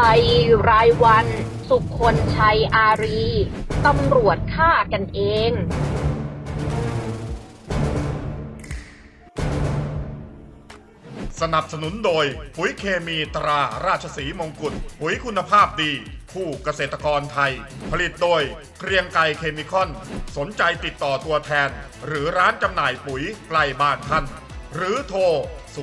ภัย รายวัน สุคนชัยอารี ตำรวจฆ่ากันเอง สนับสนุนโดย ปุ๋ยเคมีตราราชสีมงกุฎปุ๋ยคุณภาพดี คู่เกษตรกรไทย ผลิตโดยเกรียงไกรเคมีคอน สนใจติดต่อตัวแทน หรือร้านจำหน่ายปุ๋ยใกล้บ้านท่าน หรือโทร 095460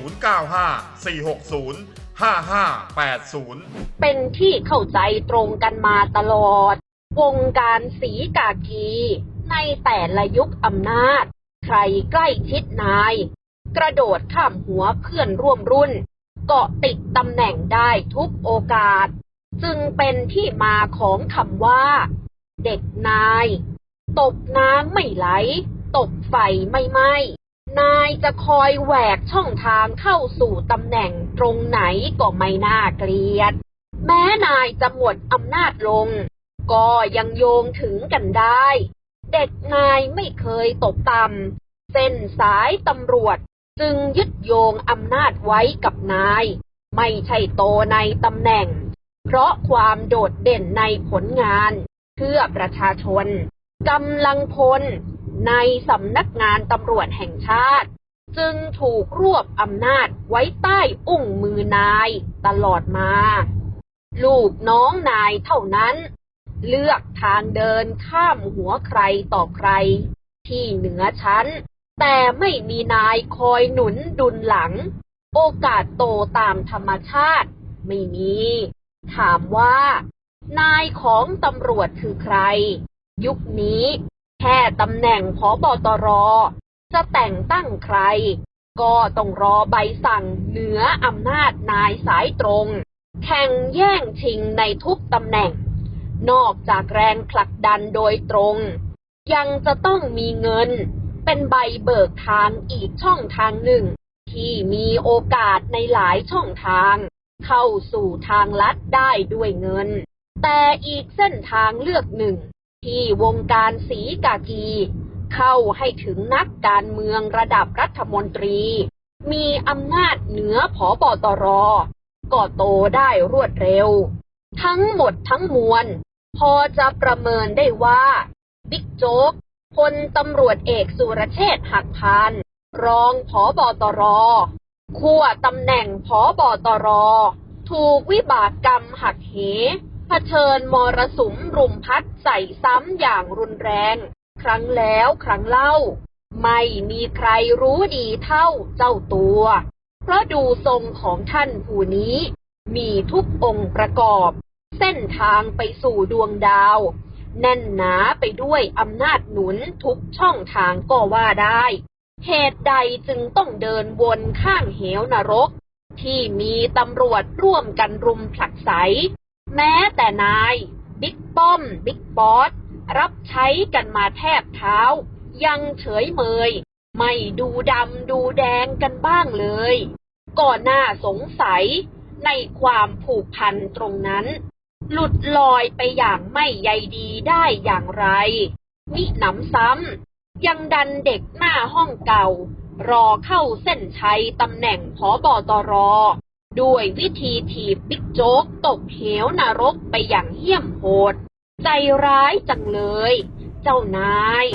5580 เป็นที่เข้าใจตรงกันมาตลอด วงการสีกากีในแต่ละยุคอำนาจ ใครใกล้ชิดนาย กระโดดข้ามหัวเพื่อนร่วมรุ่น เกาะติดตำแหน่งได้ทุกโอกาส จึงเป็นที่มาของคำว่า เด็กนาย ตกน้ำไม่ไหล ตกไฟไม่ไหม้ นายจะคอยแหวกช่องทางเข้าสู่ตำแหน่งตรงไหนก็ไม่น่าเกลียด แม้นายจะหมดอำนาจลง ก็ยังโยงถึงกันได้ เด็กนายไม่เคยตกต่ำเส้นสายตำรวจจึงยึดโยงอำนาจไว้กับนาย ไม่ใช่โตในตำแหน่ง เพราะความโดดเด่นในผลงาน เพื่อประชาชนกำลังพล ในสำนักงานตำรวจแห่งชาติ จึงถูกรวบอำนาจไว้ใต้อุ้งมือนายตลอดมา ลูกน้องนายเท่านั้น เลือกทางเดินข้ามหัวใครต่อใคร ที่เหนือชั้น แต่ไม่มีนายคอยหนุนดุลหลัง โอกาสโตตามธรรมชาติไม่มี ถามว่า นายของตำรวจคือใคร ยุคนี้ แค่ตำแหน่งผอบอตร จะแต่งตั้งใคร ก็ต้องรอใบสั่งเหนืออำนาจนายสายตรง แข่งแย่งชิงในทุกตำแหน่ง นอกจากแรงผลักดันโดยตรง ยังจะต้องมีเงิน เป็นใบเบิกทางอีกช่องทางหนึ่ง ที่มีโอกาสในหลายช่องทาง เข้าสู่ทางลัดได้ด้วยเงิน แต่อีกเส้นทางเลือกหนึ่ง ที่วงการสีกากี เข้าให้ถึงนักการเมืองระดับรัฐมนตรี มีอำนาจเหนือผอบอตรก็โตได้รวดเร็ว ทั้งหมดทั้งมวล พอจะประเมินได้ว่า บิ๊กโจ๊กพลตำรวจเอกสุรเชษฐ์หักพานรองผอบอตรขั้วตำแหน่งผอบอตร ถูกวิบากกรรมหักเห เผชิญมรสุมรุมพัดใส่ซ้ำอย่างรุนแรง ครั้งแล้วครั้งเล่า ไม่มีใครรู้ดีเท่าเจ้าตัว เพราะดูทรงของท่านผู้นี้ มีทุกองค์ประกอบ เส้นทางไปสู่ดวงดาว แน่นหนาไปด้วยอำนาจหนุนทุกช่องทางก็ว่าได้ เหตุใดจึงต้องเดินวนข้างเหวนรก ที่มีตำรวจร่วมกันรุมผลักไส แม้แต่นายบิ๊กป้อม บิ๊กบอส รับใช้กันมาแทบเท้า ยังเฉยเมย ไม่ดูดำดูแดงกันบ้างเลย ก่อนหน้าสงสัยในความผูกพันตรงนั้น หลุดลอยไปอย่างไม่ใยดีได้อย่างไร มิหนำซ้ำยังดันเด็กหน้าห้องเก่า รอเข้าเส้นชัยตำแหน่งผอบอตร ด้วยวิธีถีบบิ๊กโจ๊กตกเหวนรกไปอย่างเหี้ยมโหด ใจร้ายจังเลย เจ้านาย